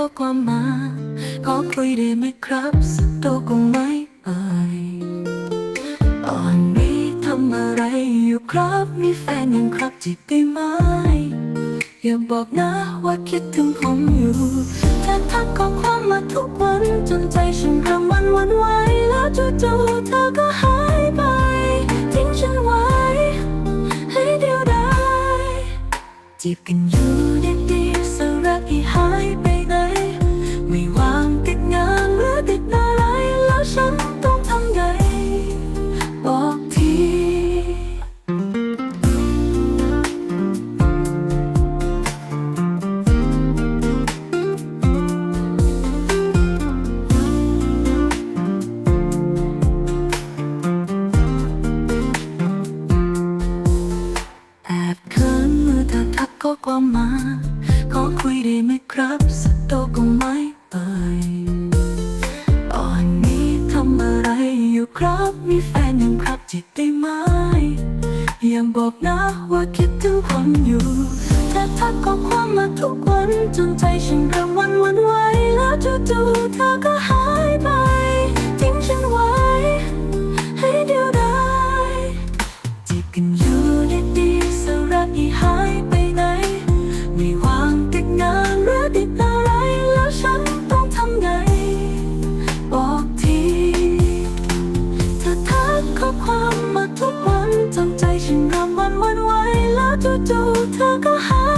ขอความมา ขอคุยได้ไหมครับสักตัวก็ไม่เอ่ยตอนนี้ทำอะไรอยู่ครับ มีแฟนยังครับจีบได้ไหม อย่าบอกนะว่าคิดถึงผมอยู่แค่ทักข้อความมาทุกวันจนใจฉันริ่มหวันวันไหวแล้วจู่ๆเธอก็หายไป ทิ้งฉันไว้ ให้เดียวดายจีบกันอยู่ดีๆสระอีหายไป วามมา ขอคุยได้ไหมครับสักโตก็ไม่เอ่ยตอนนี้ทำอะไรอยู่ครับ มีแฟนยังครับจิตได้ไหมยังบอกนะว่าคิดถึงคนอยู่แค่ทักข้อความมาทุกวันจนใจฉันเริ่มวันวันไหวแล้วจู่ๆเธอก็หา ความมาทุกวันจำใจฉันรำวันวันไหวแล้วจู่ๆเธอก็หาย